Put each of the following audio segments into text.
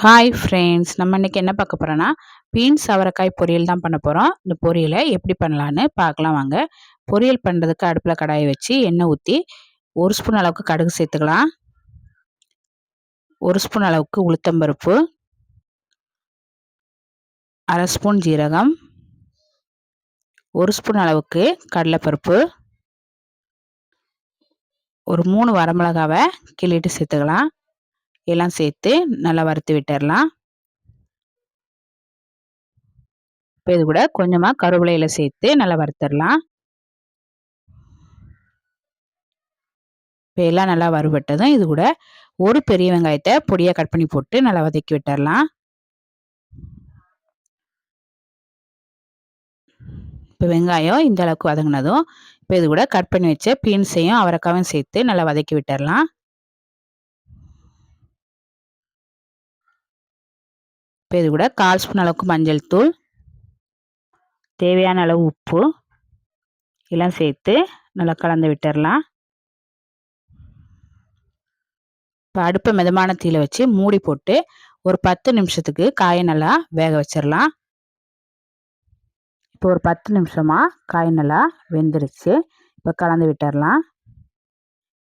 Hi friends நம்ம இன்றைக்கி என்ன பார்க்க போகிறோன்னா பீன்ஸ் அவரைக்காய் பொரியல் தான் பண்ண போகிறோம் இந்த பொரியலை எப்படி பண்ணலான்னு பார்க்கலாம் வாங்க. பொரியல் பண்ணுறதுக்கு அடுப்பில் கடாயை வச்சு எண்ணெய் ஊற்றி ஒரு ஸ்பூன் அளவுக்கு கடுகு சேர்த்துக்கலாம். ஒரு ஸ்பூன் அளவுக்கு உளுத்தம்பருப்பு அரை ஸ்பூன் ஜீரகம். ஒரு ஸ்பூன் அளவுக்கு கடலைப்பருப்பு. ஒரு மூணு வரமிளகாவை கிள்ளிட்டு சேர்த்துக்கலாம். எல்லாம் சேர்த்து நல்லா வறுத்து விட்டுடலாம் இப்போ இது கூட கொஞ்சமாக கருவேலையில் சேர்த்து நல்லா வறுத்துடலாம். இப்போ எல்லாம் நல்லா வறுபட்டதும் இது கூட ஒரு பெரிய வெங்காயத்தை பொடியாக கட் பண்ணி போட்டு நல்லா வதக்கி விட்டுடலாம் இப்போ வெங்காயம் இந்த அளவுக்கு வதங்கினதும் இப்போ இது கூட கட் பண்ணி வச்ச பீன்ஸையும் அவரைக்காவும் சேர்த்து நல்லா வதக்கி விட்டுடலாம் இப்போ இது கூட கால் ஸ்பூன் அளவுக்கு மஞ்சள் தூள் தேவையான அளவு உப்பு எல்லாம் சேர்த்து நல்லா கலந்து விட்டுடலாம் இப்போ அடுப்பை மிதமான தீயில் வச்சு மூடி போட்டு ஒரு பத்து நிமிஷத்துக்கு காயை நல்லா வேக வச்சிடலாம் இப்போ ஒரு பத்து நிமிஷமாக காய் நல்லா வெந்துருச்சு. இப்போ கலந்து விட்டுடலாம்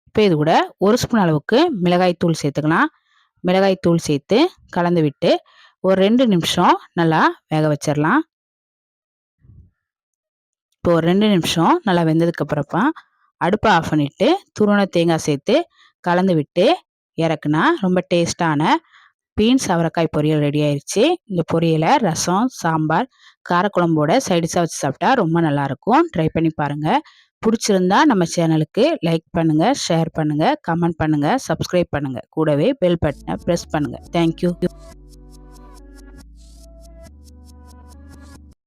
இப்போ இது கூட ஒரு ஸ்பூன் அளவுக்கு மிளகாய் தூள் சேர்த்துக்கலாம். மிளகாய் தூள் சேர்த்து கலந்து விட்டு ஒரு ரெண்டு நிமிஷம் நல்லா வேக வச்சிடலாம் இப்போ ஒரு ரெண்டு நிமிஷம் நல்லா வெந்ததுக்கப்புறப்பா அடுப்பை ஆஃப் பண்ணிவிட்டு துருண தேங்காய் சேர்த்து கலந்து விட்டு இறக்குனா ரொம்ப டேஸ்டான பீன்ஸ் அவரைக்காய் பொரியல் ரெடி ஆயிடுச்சு இந்த பொரியலை ரசம் சாம்பார் காரக்குழம்போட சைடிஷாக வச்சு சாப்பிட்டா ரொம்ப நல்லாயிருக்கும் ட்ரை பண்ணி பாருங்கள் பிடிச்சிருந்தா நம்ம சேனலுக்கு லைக் பண்ணுங்கள் ஷேர் பண்ணுங்கள் கமெண்ட் பண்ணுங்கள் சப்ஸ்கிரைப் பண்ணுங்கள் கூடவே பெல் பட்டனை ப்ரெஸ் பண்ணுங்கள் தேங்க்யூ